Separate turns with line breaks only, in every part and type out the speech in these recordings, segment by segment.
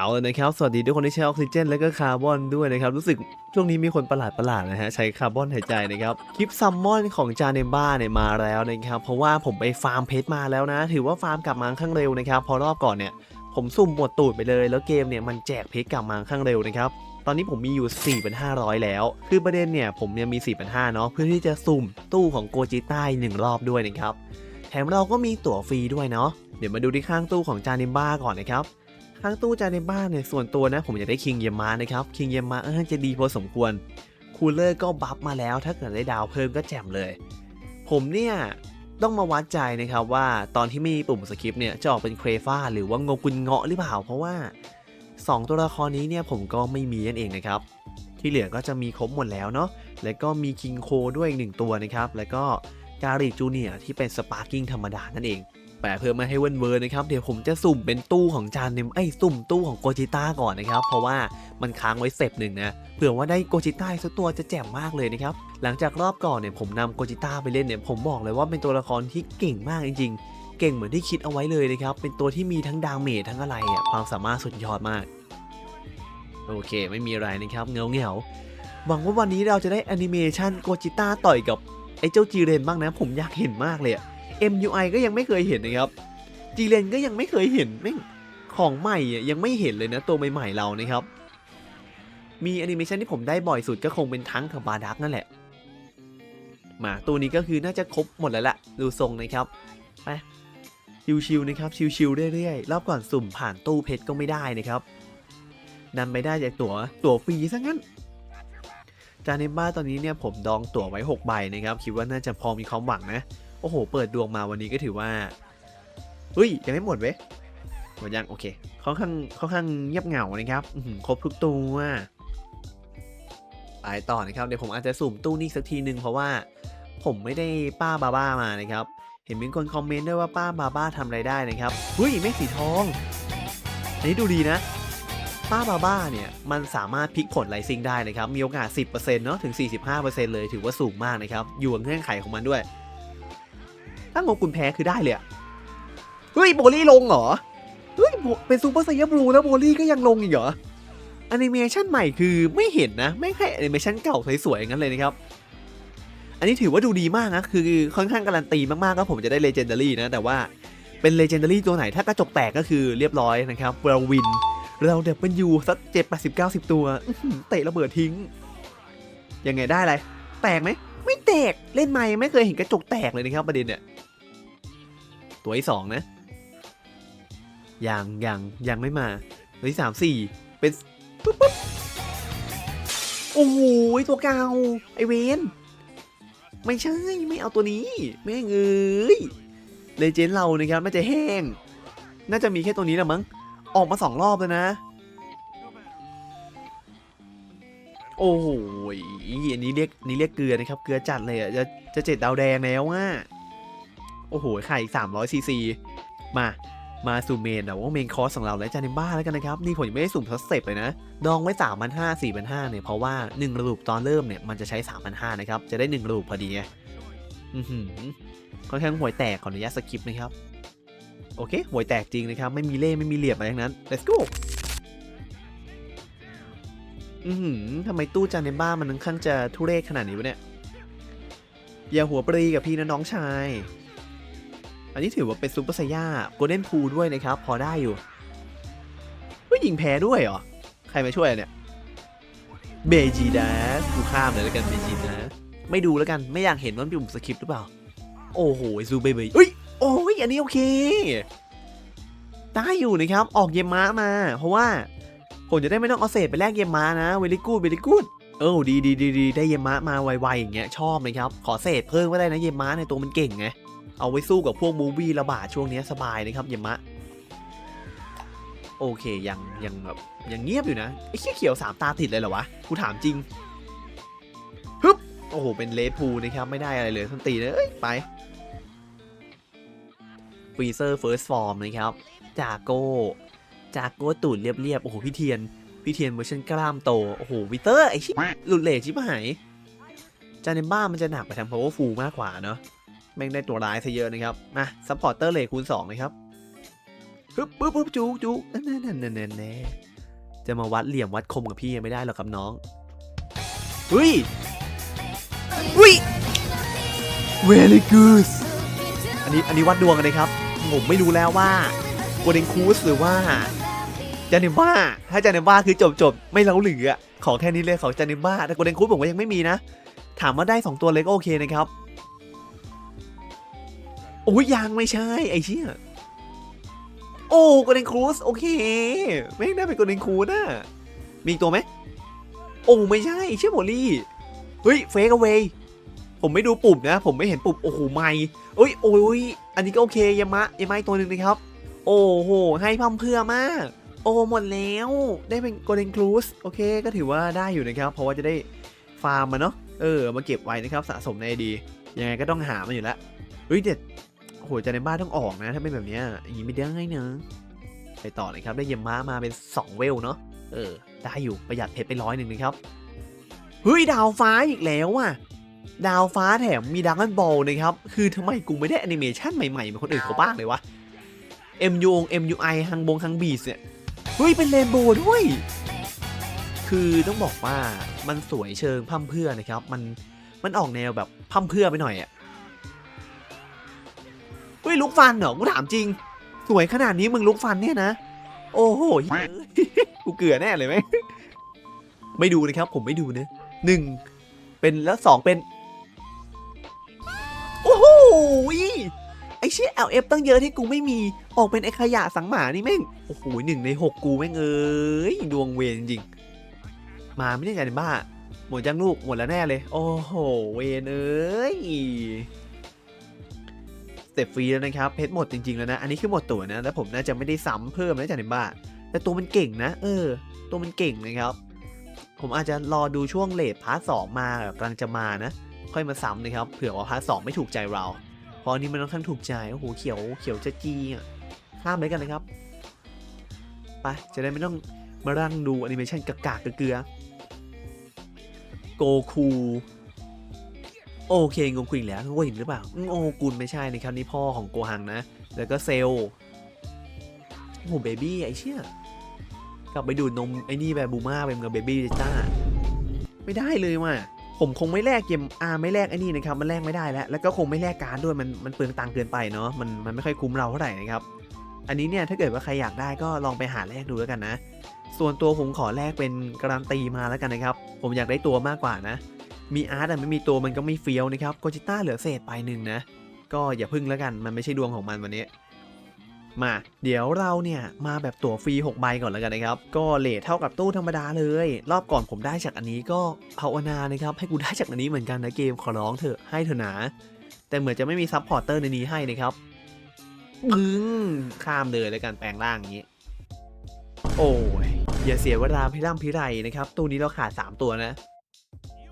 เอาเลยนะครับสวัสดีทุกคนที่ใช้ออกซิเจนและก็คาร์บอนด้วยนะครับรู้สึกช่วงนี้มีคนประหลาดประหลาดนะฮะใช้คาร์บอนหายใจนะครับคลิปซัมมอนของจาเนบ้าเนี่ยมาแล้วนะครับเพราะว่าผมไปฟาร์มเพชรมาแล้วนะ ถือว่าฟาร์มกลับมาข้างเร็วนะครับพอรอบก่อนเนี่ยผมสุ่มหมดตูดไปเลย แล้วเกมเนี่ยมันแจกเพชรกลับมาข้างเร็วนะครับตอนนี้ผมมีอยู่ 4,500 แล้ว คือประเด็นเนี่ยผมยังมี 4,500เนาะเพื่อที่จะสุ่มตู้ของโกจิต้าอีกหนึ่งรอบด้วยนะครับแถมเราก็มีตั๋วฟรีด้วยเนาะเดี๋ยวมาดูที่ข้างตู้ของจานิมบ้าก่อนนะครับ ข้างตู้จานิมบ้านเนี่ยส่วนตัวนะผมอยากได้คิงเยมมานะครับคิงเยมมาเออจะดีพอสมควรคูลเลอร์ก็บัฟมาแล้ว ถ้าเกิดได้ดาวเพิ่มก็แจ่มเลย ผมเนี่ยต้องมาวัดใจนะครับว่าตอนที่มีปุ่มสคริปต์เนี่ยจะออกเป็นเครฟ้าหรือว่างกุนเงาะหรือเปล่า เพราะว่า 2 ตัวละครนี้เนี่ยผมก็ไม่มีนั่นเองนะครับ ที่เหลือก็จะมีครบหมดแล้วเนาะแล้วก็มีคิงโคด้วยอีกหนึ่งตัวนะครับแล้วก็การีจูเนียที่เป็นสปาร์กิ้งธรรมดานั่นเอง แต่เพื่อไม่ให้เวินเวอร์นะครับเดี๋ยวผมจะสุ่มเป็นตู้ของจานเนมไอ้สุ่มตู้ของโกจิต้าก่อนนะครับ เพราะว่ามันค้างไว้เซฟหนึ่งนะเผื่อว่าได้โกจิต้าสักตัวจะแจ่มมากเลยนะครับหลังจากรอบก่อนเนี่ยผมนำโกจิต้าไปเล่นเนี่ยผมบอกเลยว่าเป็นตัวละครที่เก่งมากจริง ๆ เก่งเหมือนที่คิดเอาไว้เลยนะครับเป็นตัวที่มีทั้งดาเมจทั้งอะไรอะความสามารถสุดยอดมากโอเค ไม่มีอะไรนะครับเงาเงาๆหวังว่าวันนี้เราจะได้แอนิเมชันโกจิต้าต่อยกับไอ้เจ้าจีเรนบ้างนะ ผมอยากเห็นมากเลยอะ MUI ก็ยังไม่เคยเห็นนะครับจีเรนก็ยังไม่เคยเห็นแม่งของใหม่ยังไม่เห็นเลยนะตัวใหม่ๆเรานะครับ มีแอนิเมชันที่ผมได้บ่อยสุดก็คงเป็นทั้งกับบาดักนั่นแหละ มาตัวนี้ก็คือน่าจะครบหมดแล้วละดูทรงนะครับไปชิวๆนะครับชิวๆเรื่อยๆรอบก่อนสุ่มผ่านตู้เพชรก็ไม่ได้นะครับดันไปได้จากตั๋วตั๋วฟรีซะงั้น จาเนบ้าตอนนี้เนี่ยผมดองตั๋วไว้ 6 ใบนะครับ คิดว่าน่าจะพอมีความหวังนะ โอ้โห เปิดดวงมาวันนี้ก็ถือว่าเฮ้ย ยังไม่หมดเว้ยหมดยัง โอเคค่อนข้างค่อนข้างเงียบเหงานะครับครบทุกตัวไปต่อนะครับ เดี๋ยวผมอาจจะสุ่มตู้นี้สักทีหนึ่งเพราะว่าผมไม่ได้ป้าบาบ้ามานะครับ เห็นมีคนคอมเมนต์ด้วยว่าป้าบาบ้าทำอะไรได้นะครับเฮ้ยเมฆสีทองอันนี้ดูดีนะ ป้าบาบ้าเนี่ยมันสามารถพลิกผลไลซิงได้นะครับ มีโอกาส 10%เนาะถึง 45%เลยถือว่าสูงมากนะครับ อยู่กับเงื่อนไขของมันด้วย ถ้างงกุลแพ้คือได้เลยอะเฮ้ยโบลี่ลงเหรอ เฮ้ยเป็นซูเปอร์ไซยาบลูแล้วโบลี่ก็ยังลงอีกเหรอแอนิเมชันใหม่คือไม่เห็นนะ ไม่ใช่แอนิเมชันเก่าสวยๆงั้นเลยนะครับ อันนี้ถือว่าดูดีมากนะ คือค่อนข้างการันตีมากๆก็ผมจะได้เลเจนดารี่นะ แต่ว่าเป็นเลเจนดารี่ตัวไหนถ้ากระจกแตกก็คือเรียบร้อยนะครับเราวิน เราเด็บเป็นยูสักเจ็ดแปดสิบเก้าสิบตัวเตะระเบิดทิ้ง ยังไงได้อะไร แตกไหมไม่แตกเล่นไม่ไม่เคยเห็นกระจกแตกเลยนะครับประเด็นเนี่ย ตัวที่สองนะยังยังยังไม่มาตัวที่สามสี่เป็นปุ๊บปุ๊บโอ้โหตัวเก่าไอเวนไม่ใช่ไม่เอาตัวนี้แม่งเอ้ยเลเจนด์เรานะครับน่าจะแห้ง น่าจะมีแค่ตัวนี้แหละมั้งออกมาสองรอบแล้วนะ โอ้โหอันนี้เรียกนี่เรียกเกลือนะครับ เกลือจัดเลยอะจะจะเจ็ดดาวแดงแล้วอะ โอ้โหไข่สามร้อยซีซีมามาสู่เมนแต่ว่าเมนคอสของเราและจานิบ้าแล้วกันนะครับ นี่ผมยังไม่ได้สุ่มทดสเต็ปเลยนะ ดองไว้สามพันห้าสี่พันห้าเนี่ยเพราะว่าหนึ่งระลูปตอนเริ่มเนี่ย มันจะใช้สามพันห้านะครับ จะได้หนึ่งระลูปพอดีอือหือค่อนข้างห่วยแตกขออนุญาตสกิปนะครับ โอเคห่วยแตกจริงนะครับ ไม่มีเล่ห์ไม่มีเหลี่ยมอะไรทั้งนั้น let's go อือหือทำไมตู้จานในบ้านมันค่อนข้างจะทุเรศขนาดนี้วะเนี่ยอย่าหัวปรีกับพี่นะน้องชาย อันนี้ถือว่าเป็นซูเปอร์ไซย่าโกลเด้นพูด้วยนะครับ พอได้อยู่ก็ยิงแพ้ด้วยเหรอ ใครมาช่วยเนี่ยเบจีดาสกูข้ามเลยแล้วกันเบจีดาสไม่ดูแล้วกันไม่อยากเห็นว่ามันเป็นปุ่มสคริปต์หรือเปล่า โอ้โหซูเบย์เอ้ยโอ้ยอันนี้โอเคได้อยู่นะครับ ออกเยมม้ามา เพราะว่า ผมจะได้ไม่ต้องเอาเศษไปแลกเยมม้านะเวลิกูดเวลิกูดเออดีดีดีดีได้เยมม้ามาไวๆอย่างเงี้ยชอบเลยครับ ขอเศษเพิ่มก็ได้นะเยมม้าในตัวมันเก่งไง เอาไว้สู้กับพวกมูวี่ระบาดช่วงนี้สบายนะครับเยมม้าโอเคยังยังแบบยังเงียบอยู่นะไอ้เขี้ยเขียวสามตาติดเลยเหรอวะกูถามจริงฮึบโอ้โหเป็นเลดพูนะครับไม่ได้อะไรเลยทันตีเลยไปฟรีเซอร์เฟิร์สฟอร์มนะครับจากโก้จากโก้ตูดเรียบๆโอ้โหพี่เทียนพี่เทียนเวอร์ชันกล้ามโต โอ้โหวิเตอร์ไอชิบหลุดเลทชิบหายจาเนบ้ามันจะหนักไปทาง powerful มากกว่าเนาะ ม่งได้ตัวร้ายซะเยอะนะครับ มาซัพพอร์เตอร์เลทคูณ2นะครับปึ๊บปึ๊บปึ๊บจูจูนั่นนั่นนั่นนั่นจะมาวัดเหลี่ยมวัดคมกับพี่ยังไม่ได้หรอกครับน้องเฮ้ยเฮ้ย very good อันนี้อันนี้วัดดวงกันเลยครับ ผมไม่รู้แล้วว่าโกลเด้นคูสหรือว่าจานิบ้าถ้าจานิบ้าคือจบจบไม่เล้าหลืออะขอแค่นี้เลยของจานิบ้าแต่โกลเด้นคูสผมก็ยังไม่มีนะ ถามว่าได้ 2 ตัวเลยก็โอเคนะครับ อ้ยยังไม่ใช่ ไอ้เชี่ยโอ้โกลเด้นครูสโอเคไม่งได้เป็นโกลเด้นครูสน่ะมีอีกตัวไหมโอ้ไม่ใช่เชี่ยโมลี่เฮ้ยเฟกเอาไว้ผมไม่ดูปุ่มนะ ผมไม่เห็นปุ่มโอ้โหไม่เอ้ยโอ้ยอันนี้ก็โอเคยามะยามะตัวหนึ่งนะครับ โอ้โหให้พัมเพื่อมาก โอ้หมดแล้วได้เป็นโกลเด้นครูสโอเคก็ถือว่าได้อยู่นะครับ เพราะว่าจะได้ฟาร์มมาเนาะเออมาเก็บไว้นะครับสะสมในดียังไงก็ต้องหามันอยู่แล้วเฮ้ยเด็ด หจะในบ้านต้องออกนะ ถ้าเป็นแบบนี้อย่างนี้ไม่ได้เนอะไปต่อเลยครับ ได้เยมม้ามาเป็น 2 เวลเนาะเออ ได้อยู่ประหยัดเพชรไปร้อยหนึ่งนะครับ เฮ้ย ดาวฟ้าอีกแล้วอะ ดาวฟ้าแถมมีดักกันบอลนะครับ คือทำไมกูไม่ได้แอนิเมชันใหม่ๆเหมือนคนอื่นเขาบ้างเลยวะ MU MUI ฮังบงฮังบีสเนี่ยเฮ้ย เป็นเรนโบว์ด้วย คือต้องบอกว่ามันสวยเชิงพร่ำเพื่อนะครับ มันมันออกแนวแบบพร่ำเพื่อไปหน่อยอะ เฮ้ยลุกฟันเหรอกูถามจริง สวยขนาดนี้มึงลุกฟันเนี่ยนะ โอ้โหเฮ้ยกูเกลือแน่เลยไหมไม่ดูนะครับผมไม่ดูนะหนึ่งเป็นแล้วสองเป็นโอ้โหไอเชี่ย LF ตั้งเยอะที่กูไม่มีออกเป็นไอขยะสังหมานี่แม่งโอ้โหหนึ่งในหกกูแม่งเอ้ยดวงเวรจริง มาไม่ได้ไงบ้าหมดจังลูกหมดแล้วแน่เลย โอ้โหเวนเอ้ย เต็ปฟรีแล้วนะครับเพชรหมดจริงๆแล้วนะ อันนี้คือหมดตัวนะ แล้วผมน่าจะไม่ได้ซ้ำเพิ่มนะจากในบ้านแต่ตัวมันเก่งนะ เออ ตัวมันเก่งนะครับ ผมอาจจะรอดูช่วงเลทพาร์ทสองมาแบบกำลังจะมานะ ค่อยมาซ้ำนะครับ เผื่อว่าพาร์ทสองไม่ถูกใจเราเพราะอันนี้มันค่อนข้างถูกใจ โอ้โห เขียว เขียวจะจีอะ ข้ามไปกันเลยครับ ไป จะได้ไม่ต้องมาร่งดูแอนิเมชันกากๆเกลือ โกคู โอเคงงคุยแล้วงงหรือเปล่าโอกุลไม่ใช่นะครับนี่พ่อของโกหังนะ แล้วก็เซลโอ้โหเบบี้ไอเชี่ยกลับไปดูดนมไอ้นี่แบบบูมาเป็นกับเบบี้จ้าไม่ได้เลยว่ะผมคงไม่แลกเกมอาไม่แลกไอ้นี่นะครับมันแลกไม่ได้แล้ว แล้วก็คงไม่แลกการ์ดด้วยมันมันเปลืองตังเกินไปเนาะมันมันไม่ค่อยคุ้มเราเท่าไหร่นะครับอันนี้เนี่ยถ้าเกิดว่าใครอยากได้ก็ลองไปหาแลกดูแล้วกันนะ ส่วนตัวผมขอแลกเป็นการันตีมาแล้วกันนะครับ ผมอยากได้ตัวมากกว่านะ มีอาร์ตแต่ไม่มีตัวมันก็ไม่เฟี้ยวนะครับโกจิต้าเหลือเศษไปหนึ่งนะ ก็อย่าพึ่งแล้วกันมันไม่ใช่ดวงของมันวันนี้ มาเดี๋ยวเราเนี่ยมาแบบตั๋วฟรี6ใบก่อนแล้วกันนะครับ ก็เลทเท่ากับตู้ธรรมดาเลย รอบก่อนผมได้จากอันนี้ก็ภาวนานะครับให้กูได้จากอันนี้เหมือนกันนะเกมขอร้องเถอะให้เถอะนะแต่เหมือนจะไม่มีซับพอร์เตอร์ในนี้ให้นะครับบึ้งข้ามเลยแล้วกันแปลงร่างอย่างนี้ โอ้ยอย่าเสียเวลาพิร่ำพิไรนะครับ ตู้นี้เราขาด 3 ตัวนะ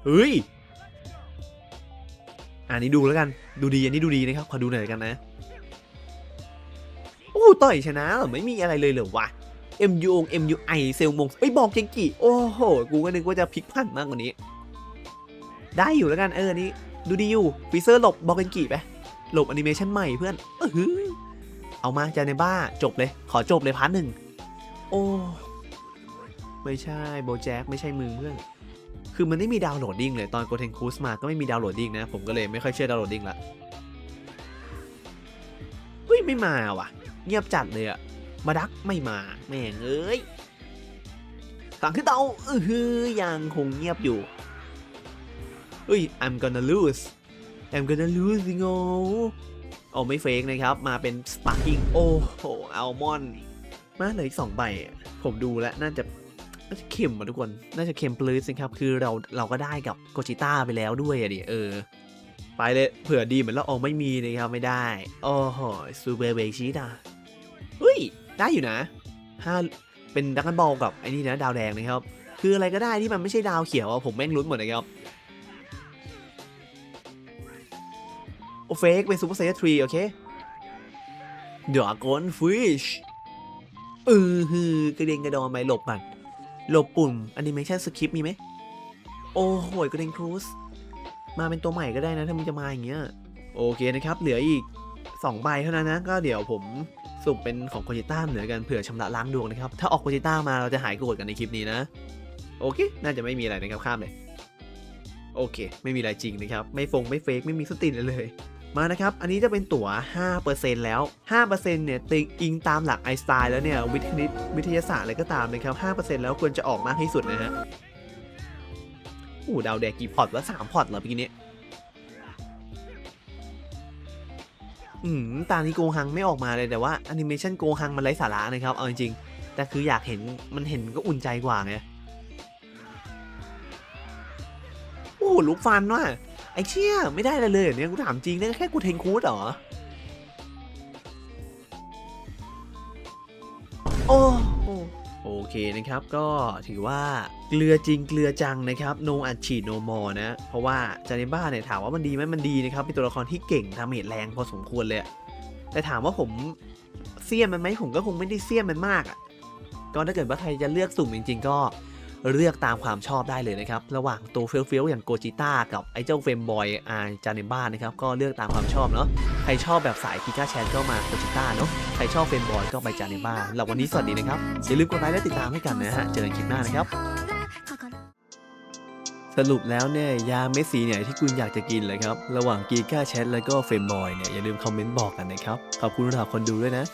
เฮ้ย อันนี้ดูแล้วกัน ดูดี อันนี้ดูดีนะครับ ขอดูหน่อยกันนะ โอ้ต่อยชนะเหรอ ไม่มีอะไรเลยเหรอวะ MU MUI เซลมงไอ้ย บอกเกงกิ โอ้โห กูก็นึกว่าจะพลิกพันมากกว่านี้ ได้อยู่แล้วกัน เอออันนี้ ดูดีอยู่ฟีเซอร์หลบบอกเกงกิไป หลบแอนิเมชันใหม่เพื่อนเออหือเอามาจาในบ้า จบเลย ขอจบเลยพาร์ทหนึ่ง โอ้ ไม่ใช่โบแจ็คไม่ใช่มึงเพื่อน คือมันไม่มีดาวน์โหลดดิ้งเลยตอนโกเทนคูสมาก็ไม่มีดาวน์โหลดดิ้งนะ ผมก็เลยไม่ค่อยเชื่อดาวน์โหลดดิ้งละเฮ้ยไม่มาว่ะ เงียบจัดเลยอะมาดักไม่มาแม่งเอ้ยสั่งขึ้นเตาเออฮือยังคงเงียบอยู่เฮ้ย I'm gonna lose I'm gonna lose โง่โอ้ไม่เฟกนะครับ มาเป็น sparking โอ้โหอัลมอนด์มาเหลืออีกสองใบ ผมดูแล้วน่าจะ ค็มอะทุกคน น่าจะเค็มปลื้สิครับ คือเราเราก็ได้กับโกจิต้าไปแล้วด้วยอะดิเออ ไปเลยเผื่อดีเหมือนเราออกไม่มีนะครับไม่ได้โอ้โหซูเปอร์เบชิดาเฮ้ย ได้อยู่นะห้าเป็นดักกันบอลกับไอ้นี่นะ ดาวแดงนะครับ คืออะไรก็ได้ที่มันไม่ใช่ดาวเขียวอะผมแม่งลุ้นหมดนะครับโอเฟกเป็นซูเปอร์ไซส์ทรีโอเคเดอะกอนฟิชเออฮือกระเด็นกระดอนไปหลบก่อ หลบปุ่มแอนิเมชันสคริปมีไหม โอ้โหกระเด็นครูสมาเป็นตัวใหม่ก็ได้นะ ถ้ามึงจะมาอย่างเงี้ย โอเคนะครับ เหลืออีก 2 ใบเท่านั้นนะ ก็เดี๋ยวผมสุ่มเป็นของโคจิต้าเหนือกันเผื่อชำระล้างดวงนะครับ ถ้าออกโคจิต้ามาเราจะหายโกรธกันในคลิปนี้นะ โอเค น่าจะไม่มีอะไรนะครับข้ามเลย โอเค ไม่มีอะไรจริงนะครับ ไม่ฟงไม่เฟกไม่มีสตินเลย มานะครับ อันนี้จะเป็นตั๋ว 5%แล้ว 5%เนี่ยติงอิงตามหลักไอสไตน์แล้วเนี่ยวิทยาวิทยาศาสตร์อะไรก็ตามนะครับ 5%แล้วควรจะออกมากที่สุดนะฮะอู้ดาวแดกกี่พอร์ตวะสามพอร์ตเหรอเมื่อกี้นี้อืมตานี้โกฮังไม่ออกมาเลยแต่ว่าแอนิเมชันโกฮังมันไร้สาระนะครับ เอาจริงๆ แต่คืออยากเห็นมันเห็นก็อุ่นใจกว่าไง โอ้ลูกฟันว่ะ ไอ้เชี่ยไม่ได้เลยเลยเหรอเนี่ยกูถามจริงนะแค่กูเทงคูดเหรอ โอ้โอเคนะครับก็ถือว่าเกลือจริงเกลือจังนะครับโนอัดฉีดโนมอนะ เพราะว่าจานิบ้าเนี่ยถามว่ามันดีไหมมันดีนะครับเป็นตัวละครที่เก่งทำเหตุแรงพอสมควรเลยอะแต่ถามว่าผมเสี้ยมมันไหมผมก็คงไม่ได้เสี้ยมมันมากอะก็ถ้าเกิดว่าใครจะเลือกสุ่มจริง ๆ ก็ เลือกตามความชอบได้เลยนะครับ ระหว่างตัวเฟี้ยวๆอย่างโกจิต้ากับไอ้เจ้าเฟมบอยอาจาเนบ้านะครับ ก็เลือกตามความชอบเนาะ ใครชอบแบบสายกิก้าแชนก็มาโกจิต้าเนาะ ใครชอบเฟมบอยก็ไปจาเนบ้าแล้ววันนี้สวัสดีนะครับ อย่าลืมกดไลค์และติดตามให้กันนะฮะ เจอกันคลิปหน้านะครับสรุปแล้วเนี่ยยาเม็ดสีเนี่ยที่คุณอยากจะกินเลยครับ ระหว่างกีก้าแชทแล้วก็เฟมบอยเนี่ยอย่าลืมคอมเมนต์บอกกันนะครับ ขอบคุณสำหรับคนดูด้วยนะ